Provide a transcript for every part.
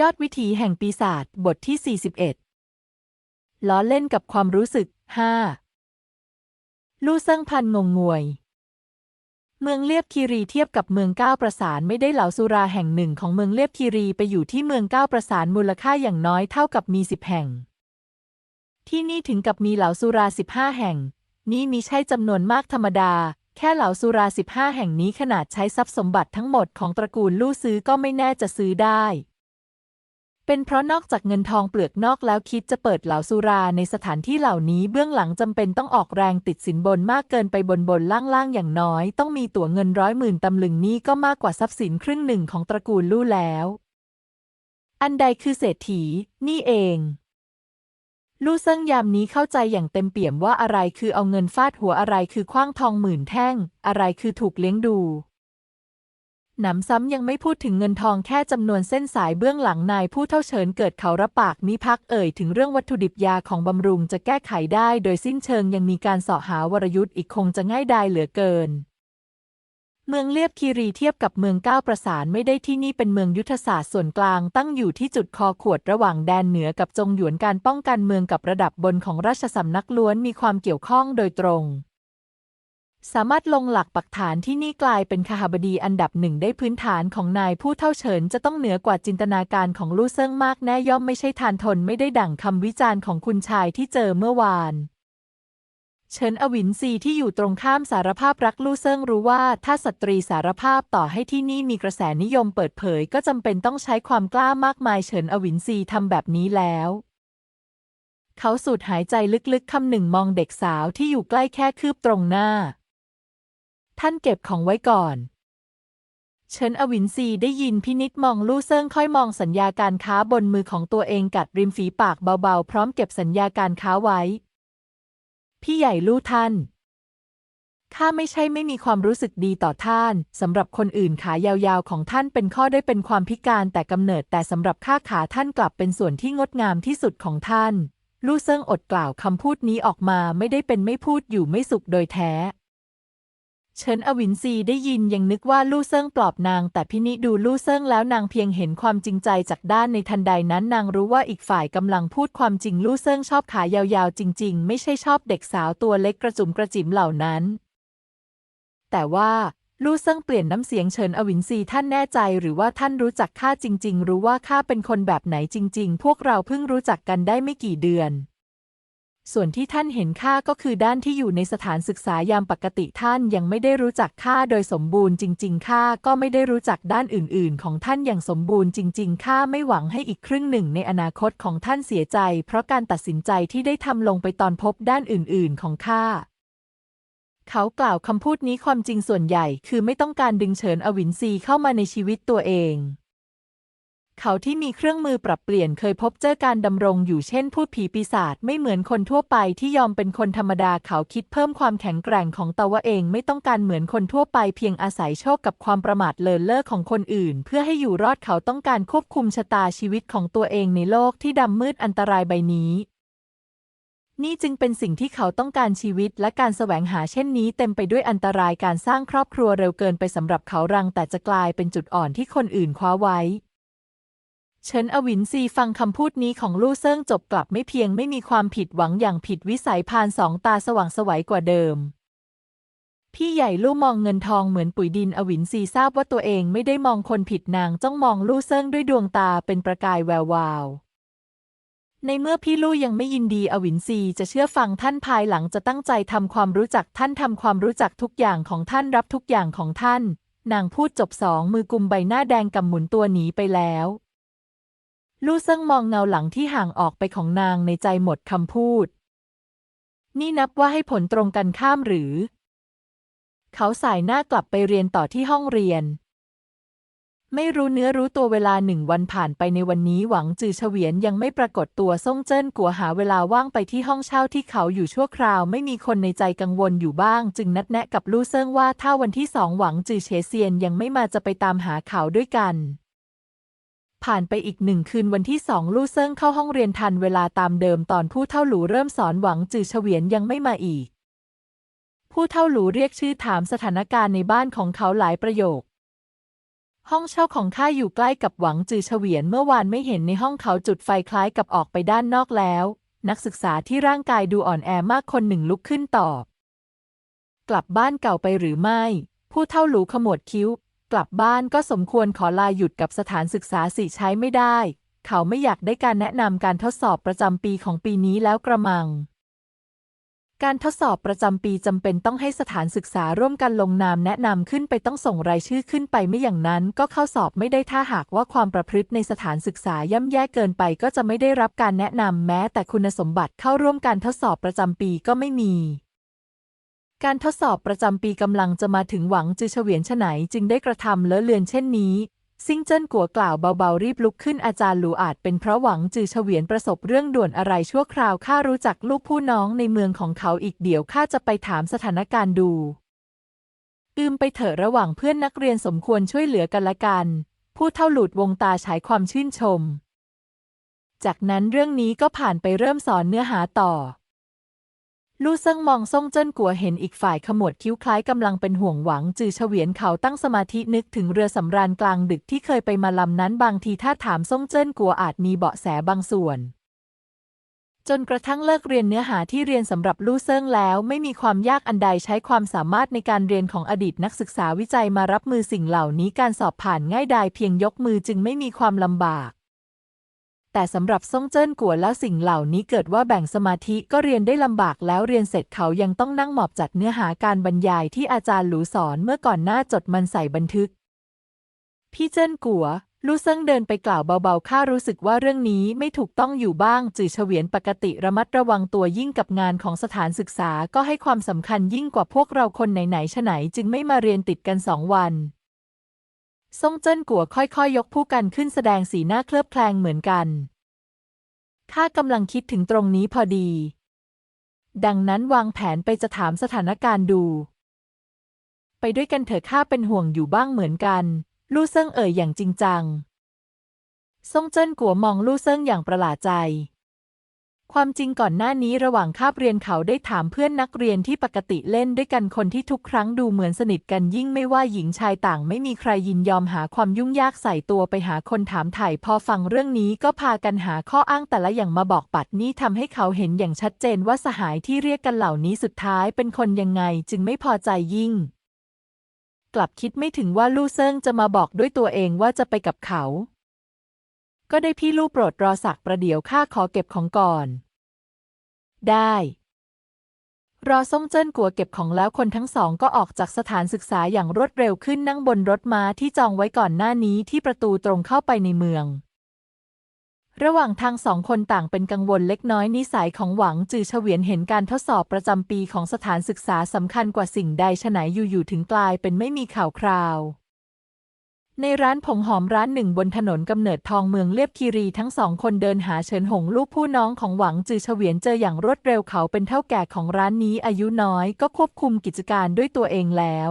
ยอดวิถีแห่งปีศาจบทที่ 41 ล้อเล่นกับความรู้สึก 5 ลู่เซิงพันงงงวย เมืองเลียบคีรีเทียบกับเมืองก้าวประสานไม่ได้เหล่าสุราแห่งหนึ่งของเมืองเลียบคีรีไปอยู่ที่เมืองก้าวประสานมูลค่าอย่างน้อยเท่ากับมีสิบแห่ง ที่นี่ถึงกับมีเหล่าสุราสิบห้าแห่ง นี่มีใช่จำนวนมากธรรมดา แค่เหล่าสุราสิบห้าแห่งนี้ขนาดใช้ทรัพย์สมบัติทั้งหมดของตระกูลลู่ซื้อก็ไม่แน่จะซื้อได้ เป็นเพราะนอกจากเงินทองเปลือกนอกแล้วคิดจะเปิดเหล่าสุราในสถานที่เหล่านี้เบื้องหลังจำเป็นต้องออกแรงติดสินบนมากเกินไปบนบนล่างล่างอย่างน้อย ต้องมีตั๋วเงินร้อยหมื่นตำลึงนี่ก็มากกว่าทรัพย์สินครึ่งหนึ่งของตระกูลลู่แล้ว อันใดคือเศรษฐี นี่เองลู่เซิ่งยามนี้เข้าใจอย่างเต็มเปี่ยมว่าอะไรคือเอาเงินฟาดหัวอะไรคือคว้างทองหมื่นแท่ง อะไรคือถูกเลี้ยงดู หนำซ้ำยังไม่พูดถึงเงินทองแค่จำนวนเส้นสายเบื้องหลังนายผู้เท่าเฉินเกิดเขารับปากมิพักเอ่ยถึงเรื่องวัตถุดิบยาของบำรุงจะแก้ไขได้โดยสิ้นเชิงยังมีการเสาะหาวรยุทธ์อีกคงจะง่ายดายเหลือเกิน เมืองเลียบคีรีเทียบกับเมืองก้าวประสานไม่ได้ที่นี่เป็นเมืองยุทธศาสตร์ส่วนกลางตั้งอยู่ที่จุดคอขวดระหว่างแดนเหนือกับจงหยวนการป้องกันเมืองกับระดับบนของราชสำนักล้วนมีความเกี่ยวข้องโดยตรง สามารถลงหลักปักฐานที่นี่กลายเป็นคหบดีอันดับหนึ่งได้พื้นฐานของนายผู้เท่าเฉินจะต้องเหนือกว่าจินตนาการของลู่เซิ่งมากแน่ย่อมไม่ใช่ทานทนไม่ได้ดั่งคำวิจารณ์ของคุณชายที่เจอเมื่อวานเฉินอวินซีที่อยู่ตรงข้ามสารภาพรักลู่เซิ่งรู้ว่า ถ้าสตรีสารภาพต่อให้ที่นี่มีกระแสนิยมเปิดเผย ก็จำเป็นต้องใช้ความกล้ามากมายเฉินอวินซีทำแบบนี้แล้วเขาสูดหายใจลึกๆคำหนึ่งมองเด็กสาวที่อยู่ใกล้แค่คืบตรงหน้า ท่านเก็บของไว้ก่อนเฉินอวินซีได้ยินพินิษมองลู่เซิงค่อยมองสัญญาการค้าบนมือของตัวเองกัดริมฝีปากเบาๆ พร้อมเก็บสัญญาการค้าไว้ พี่ใหญ่ลู่ท่าน ข้าไม่ใช่ไม่มีความรู้สึกดีต่อท่านสำหรับคนอื่นขายาวๆของท่านเป็นข้อได้เป็นความพิการแต่กำเนิดแต่สำหรับข้าขาท่านกลับเป็นส่วนที่งดงามที่สุดของท่าน ลู่เซิงอดกล่าวคำพูดนี้ออกมาไม่ได้เป็นไม่พูดอยู่ไม่สุขโดยแท้ เฉินอวินซีได้ยินยังนึกว่าลู่เซิงปลอบนาง แต่พินิดูลู่เซิงแล้วนางเพียงเห็นความจริงใจจากด้านในทันใดนั้นนางรู้ว่าอีกฝ่ายกำลังพูดความจริงลู่เซิงชอบขายาวๆ จริง ๆ ไม่ใช่ชอบเด็กสาวตัวเล็กกระจุมกระจิ๋มเหล่านั้น แต่ว่าลู่เซิงเปลี่ยนน้ำเสียงเฉินอวินซีท่านแน่ใจหรือว่าท่านรู้จักข้าจริง ๆ รู้ว่าข้าเป็นคนแบบไหนจริง ๆ พวกเราเพิ่งรู้จักกันได้ไม่กี่เดือน ส่วนที่ท่านเห็นข้าก็คือด้านที่อยู่ในสถานศึกษายามปกติท่านยังไม่ได้รู้จักข้าโดยสมบูรณ์จริงๆข้าก็ไม่ได้รู้จักด้านอื่น ๆ ของท่านอย่างสมบูรณ์จริงๆข้าไม่หวังให้อีกครึ่งหนึ่งในอนาคตของท่านเสียใจ เพราะการตัดสินใจที่ได้ทำลงไปตอนพบด้านอื่น ๆ ของข้าเขากล่าวคำพูดนี้ความจริงส่วนใหญ่ คือไม่ต้องการดึงเฉินอวินซีเข้ามาในชีวิตตัวเอง เขาที่มีเครื่องมือปรับเปลี่ยนเคยพบเจอการดำรงอยู่เช่นพูดผีปีศาจไม่เหมือนคนทั่วไปที่ยอมเป็นคนธรรมดาเขาคิดเพิ่มความแข็งแกร่งของตัวเองไม่ต้องการเหมือนคนทั่วไปเพียงอาศัยโชคกับความประมาทเลินเล่อของคนอื่น เพื่อให้อยู่รอดเขาต้องการควบคุมชะตาชีวิตของตัวเองในโลกที่ดำมืดอันตรายใบนี้นี่จึงเป็นสิ่งที่เขาต้องการชีวิตและการแสวงหาเช่นนี้เต็มไปด้วยอันตรายการสร้างครอบครัวเร็วเกินไปสำหรับเขารังแต่จะกลายเป็นจุดอ่อนที่คนอื่นคว้าไว้ เฉินอวินซีฟังคำพูดนี้ของลู่เซิ่งจบกลับไม่เพียงไม่มีความผิดหวังอย่างผิดวิสัยพานสองตาสว่างสวัยกว่าเดิม พี่ใหญ่ลู่มองเงินทองเหมือนปุ๋ยดินอวินซีทราบว่าตัวเองไม่ได้มองคนผิดนางจ้องมองลู่เซิ่งด้วยดวงตาเป็นประกายแวววาว ในเมื่อพี่ลู่ยังไม่ยินดีอวินซีจะเชื่อฟังท่านภายหลังจะตั้งใจทำความรู้จักท่านทำความรู้จักทุกอย่างของท่านรับทุกอย่างของท่าน นางพูดจบสองมือกุมใบหน้าแดงกำหมุนตัวหนีไปแล้ว ลู่เซิ่งมองเงาหลังที่ห่างออกไปของนางในใจหมดคำพูด นี่นับว่าให้ผลตรงกันข้ามหรือ เขาสายหน้ากลับไปเรียนต่อที่ห้องเรียน ไม่รู้เนื้อรู้ตัวเวลาหนึ่งวันผ่านไปในวันนี้หวังจือเฉวียนยังไม่ปรากฏตัวซ่งเจิ้นกัวหาเวลาว่างไปที่ห้องเช่าที่เขาอยู่ชั่วคราว ไม่มีคนในใจกังวลอยู่บ้าง จึงนัดแนะกับลู่เซิงว่าถ้าวันที่สองหวังจือเฉเซียนยังไม่มาจะไปตามหาเขาด้วยกัน ผ่านไปอีกหนึ่งคืนวันที่สองลู่เซิงเข้าห้องเรียนทันเวลาตามเดิมตอนผู้เท่าหลูเริ่มสอนหวังจือเฉวียนยังไม่มาอีก ผู้เท่าหลูเรียกชื่อถามสถานการณ์ในบ้านของเขาหลายประโยค ห้องเช่าของข้าอยู่ใกล้กับหวังจือเฉวียนเมื่อวานไม่เห็นในห้องเขาจุดไฟคล้ายกับออกไปด้านนอกแล้ว นักศึกษาที่ร่างกายดูอ่อนแอมากคนหนึ่งลุกขึ้นตอบ กลับบ้านเก่าไปหรือไม่ ผู้เท่าหลูขมวดคิ้ว กลับบ้านก็สมควรขอลาหยุดกับสถานศึกษาสิใช้ไม่ได้ เขาไม่อยากได้การแนะนำการทดสอบประจำปีของปีนี้แล้วกระมัง การทดสอบประจำปีจำเป็นต้องให้สถานศึกษาร่วมกันลงนามแนะนำขึ้นไปต้องส่งรายชื่อขึ้นไปไม่อย่างนั้นก็เข้าสอบไม่ได้ถ้าหากว่าความประพฤติในสถานศึกษาย่ำแย่เกินไปก็จะไม่ได้รับการแนะนำแม้แต่คุณสมบัติเข้าร่วมการทดสอบประจำปีก็ไม่มี การทดสอบประจำปีกำลังจะมาถึงหวังจือเฉวียนฉไหนจึงได้กระทำเลอะเลือนเช่นนี้ ซิงเจิ้นกัวกล่าวเบาๆรีบลุกขึ้นอาจารย์หลูอาจเป็นเพราะหวังจือเฉวียนประสบเรื่องด่วนอะไรชั่วคราวข้ารู้จักลูกผู้น้องในเมืองของเขาอีกเดี๋ยวข้าจะไปถามสถานการณ์ดูอืมไปเถอะระหว่างเพื่อนนักเรียนสมควรช่วยเหลือกันละกัน ผู้เท่าหลุดวงตาฉายความชื่นชม จากนั้นเรื่องนี้ก็ผ่านไปเริ่มสอนเนื้อหาต่อ ลู่เซิงมองซ่งเจิ้นกัวเห็นอีกฝ่ายขมวดคิ้วคล้ายกำลังเป็นห่วงหวัง จือเฉวียนเขาตั้งสมาธินึกถึงเรือสำราญกลางดึกที่เคยไปมาลำนั้นบางทีถ้าถามซ่งเจิ้นกัวอาจมีเบาะแสบางส่วน จนกระทั่งเลิกเรียนเนื้อหาที่เรียนสำหรับลู่เซิงแล้วไม่มีความยากอันใดใช้ความสามารถในการเรียนของอดีตนักศึกษาวิจัยมารับมือสิ่งเหล่านี้การสอบผ่านง่ายดายเพียงยกมือจึงไม่มีความลำบาก แต่สำหรับซ่งเจิ้นกัวแล้วสิ่งเหล่านี้เกิดว่าแบ่งสมาธิก็เรียนได้ลำบากแล้วเรียนเสร็จเขายังต้องนั่งหมอบจัดเนื้อหาการบรรยายที่อาจารย์หลูสอนเมื่อก่อนหน้าจดมันใส่บันทึก พี่เจิ้นกัวลู่เซิงเดินไปกล่าวเบาๆข้ารู้สึกว่าเรื่องนี้ไม่ถูกต้องอยู่บ้าง จือเฉวียนปกติระมัดระวังตัวยิ่งกับงานของสถานศึกษาก็ให้ความสำคัญยิ่งกว่าพวกเราคนไหนๆฉไหนจึงไม่มาเรียนติดกันสองวัน ซ่งเจิ้นกัวค่อยๆยยกผู้กันขึ้นแสดงสีหน้าเคลือบแคลงเหมือนกัน ข้ากำลังคิดถึงตรงนี้พอดี ดังนั้นวางแผนไปจะถามสถานการณ์ดู ไปด้วยกันเถอะข้าเป็นห่วงอยู่บ้างเหมือนกัน ลู่เซิงเอ่ยอย่างจริงจัง ซ่งเจิ้นกัวมองลู่เซิงอย่างประหลาดใจ ความจริงก่อนหน้านี้ระหว่างคาบเรียนเขาได้ถามเพื่อนนักเรียนที่ปกติเล่นด้วยกันคนที่ทุกครั้งดูเหมือนสนิทกันยิ่งไม่ว่าหญิงชายต่างไม่มีใครยินยอมหาความยุ่งยากใส่ตัวไปหาคนถามถ่ายพอฟังเรื่องนี้ก็พากันหาข้ออ้างแต่ละอย่างมาบอกปัดนี่ทำให้เขาเห็นอย่างชัดเจนว่าสหายที่เรียกกันเหล่านี้สุดท้ายเป็นคนยังไงจึงไม่พอใจยิ่ง กลับคิดไม่ถึงว่าลู่เซิงจะมาบอกด้วยตัวเองว่าจะไปกับเขา ก็ได้พี่ลู่โปรดรอสักประเดี๋ยวข้าขอเก็บของก่อน ได้ รอซ่งเจิ้นกัวเก็บของแล้วคนทั้งสองก็ออกจากสถานศึกษาอย่างรวดเร็วขึ้นนั่งบนรถม้าที่จองไว้ก่อนหน้านี้ที่ประตูตรงเข้าไปในเมือง ระหว่างทางสองคนต่างเป็นกังวลเล็กน้อยนิสัยของหวังจือเฉวียนเห็นการทดสอบประจำปีของสถานศึกษาสำคัญกว่าสิ่งใดฉไหนอยู่ๆถึงกลายเป็นไม่มีข่าวคราว ในร้านผงหอมร้านหนึ่งบนถนนกำเนิดทองเมืองเลียบคีรีทั้งสองคนเดินหาเฉินหงลูกผู้น้องของหวังจือเฉวียนเจออย่างรวดเร็วเขาเป็นเท่าแก่ของร้านนี้อายุน้อยก็ควบคุมกิจการด้วยตัวเองแล้ว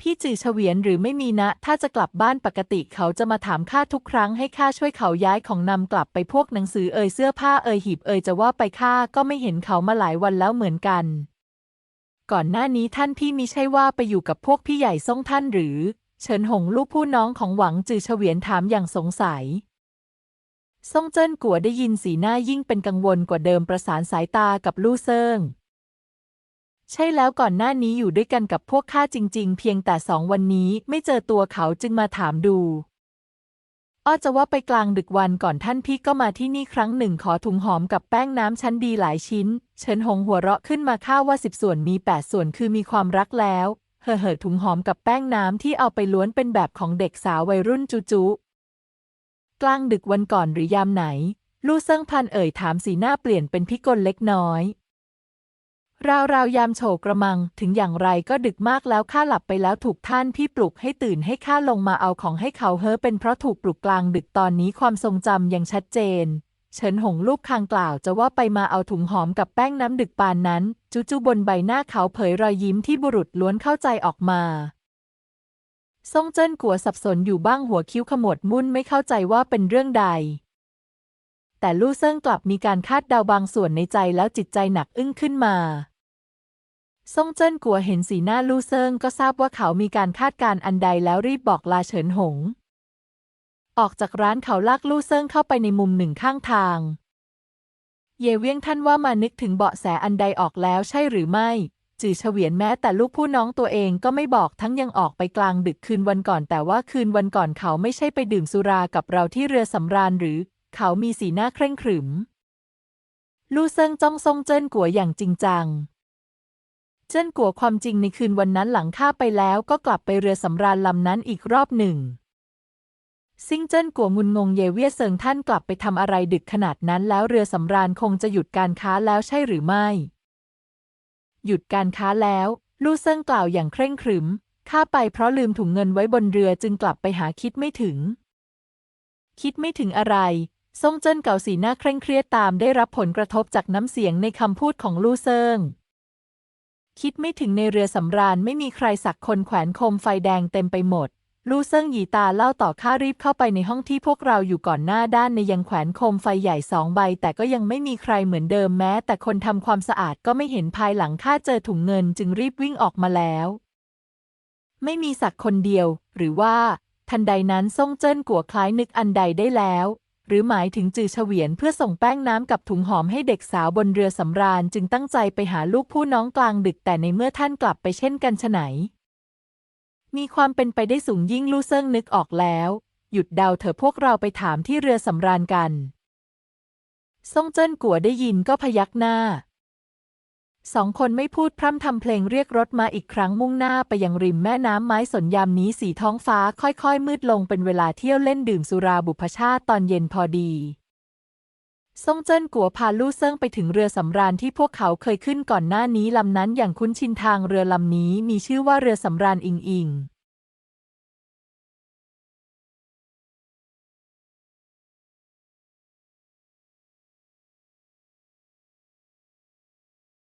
พี่จือเฉวียนหรือไม่มีนะ ถ้าจะกลับบ้านปกติเขาจะมาถามข้าทุกครั้งให้ข้าช่วยเขาย้ายของนำกลับไปพวกหนังสือเอ่ยเสื้อผ้าเอ่ยหีบเอ่ยจะว่าไปข้าก็ไม่เห็นเขามาหลายวันแล้วเหมือนกัน ก่อนหน้านี้ท่านพี่มิใช่ว่าไปอยู่กับพวกพี่ใหญ่ซ่งท่านหรือ เฉินหงลูกผู้น้องของหวังจือเฉวียนถามอย่างสงสัยซ่งเจิ้นกัวได้ยินสีหน้ายิ่งเป็นกังวลกว่าเดิมประสานสายตากับลู่เซิงใช่แล้วก่อนหน้านี้อยู่ด้วยกันกับพวกข้าจริง ๆ เพียงแต่สองวันนี้ไม่เจอตัวเขาจึงมาถามดู อ้อจะว่าไปกลางดึกวันก่อนท่านพี่ก็มาที่นี่ครั้งหนึ่งขอถุงหอมกับแป้งน้ำชั้นดีหลายชิ้น เฉินหงหัวเราะขึ้นมาข้าว่าสิบส่วนมีแปดส่วนคือมีความรักแล้ว เห่อเห่อถุงหอมกับแป้งน้ำที่เอาไปล้วนเป็นแบบของเด็กสาววัยรุ่นจุจุกลางดึกวันก่อนหรือยามไหน ลู่เซิงพันเอ่ยถามสีหน้าเปลี่ยนเป็นพิกลเล็กน้อย ราวราวยามโฉกระมังถึงอย่างไรก็ดึกมากแล้วข้าหลับไปแล้วถูกท่านพี่ปลุกให้ตื่นให้ข้าลงมาเอาของให้เขาเฮ้อเป็นเพราะถูกปลุกกลางดึกตอนนี้ความทรงจำยังชัดเจน เฉินหงลูกคางกล่าวจะว่าไปมาเอาถุงหอมกับแป้งน้ำดึกปานนั้น จุจุบนใบหน้าเขาเผยรอยยิ้มที่บุรุษล้วนเข้าใจออกมาซ่งเจิ้นกัวสับสนอยู่บ้างหัวคิ้วขมวดมุ่นไม่เข้าใจว่าเป็นเรื่องใด แต่ลู่เซิงกลับมีการคาดเดาบางส่วนในใจแล้วจิตใจหนักอึ้งขึ้นมาซ่งเจิ้นกัวเห็นสีหน้าลู่เซิงก็ทราบว่าเขามีการคาดการณ์อันใดแล้วรีบบอกลาเฉินหง ออกจากร้านเขาลากลู่เซิงเข้าไปในมุมหนึ่งข้างทาง เยเวียงท่านว่ามานึกถึงเบาะแสอันใดออกแล้วใช่หรือไม่ จือเฉวียนแม้แต่ลูกผู้น้องตัวเองก็ไม่บอกทั้งยังออกไปกลางดึกคืนวันก่อน แต่ว่าคืนวันก่อนเขาไม่ใช่ไปดื่มสุรากับเราที่เรือสำราญหรือ เขามีสีหน้าเคร่งขรึม ลู่เซิงจ้องซงเจิ้นกัวอย่างจริงจังเจิ้นกัวความจริงในคืนวันนั้นหลังข้าไปแล้วก็กลับไปเรือสำราญลำนั้นอีกรอบหนึ่ง ซิ่งเจิ้นกัวงุนงงเยเวียเซิงท่านกลับไปทำอะไรดึกขนาดนั้นแล้วเรือสำราญคงจะหยุดการค้าแล้วใช่หรือไม่ หยุดการค้าแล้ว ลู่เซิงกล่าวอย่างเคร่งขรึม ข้าไปเพราะลืมถุงเงินไว้บนเรือจึงกลับไปหาคิดไม่ถึง คิดไม่ถึงอะไรซ่งเจิ้นเก่าสีหน้าเคร่งเครียดตามได้รับผลกระทบจากน้ำเสียงในคำพูดของลู่เซิงคิดไม่ถึงในเรือสำราญไม่มีใครสักคนแขวนโคมไฟแดงเต็มไปหมด ลู่เซิงหยีตาเล่าต่อข้ารีบเข้าไปในห้องที่พวกเราอยู่ก่อนหน้าด้านในยังแขวนโคมไฟใหญ่สองใบ แต่ก็ยังไม่มีใครเหมือนเดิมแม้ แต่คนทำความสะอาดก็ไม่เห็นภายหลังข้าเจอถุงเงินจึงรีบวิ่งออกมาแล้ว ไม่มีสักคนเดียว หรือว่า ทันใดนั้นซ่งเจิ้นกัวคล้ายนึกอันใดได้แล้ว หรือหมายถึงจือเฉวียนเพื่อส่งแป้งน้ำกับถุงหอมให้เด็กสาวบนเรือสำราญจึงตั้งใจไปหาลูกผู้น้องกลางดึกแต่ในเมื่อท่านกลับไปเช่นกันฉไหน มีความเป็นไปได้สูงยิ่งลู่เซิงนึกออกแล้ว หยุดเดาเถอะพวกเราไปถามที่เรือสำราญกันซ่งเจิ้นกัวได้ยินก็พยักหน้า สองคนไม่พูดพร่ำทำเพลงเรียกรถมาอีกครั้งมุ่งหน้าไปยังริมแม่น้ำไม้สนยามนี้สีท้องฟ้าค่อยๆ มืดลงเป็นเวลาเที่ยวเล่นดื่มสุราบุพชาติตอนเย็นพอดี ซ่งเจิ้นกัวพาลู่เซิงไปถึงเรือสำราญที่พวกเขาเคยขึ้นก่อนหน้านี้ลำนั้นอย่างคุ้นชินทางเรือลำนี้มีชื่อว่าเรือสำราญอิงอิง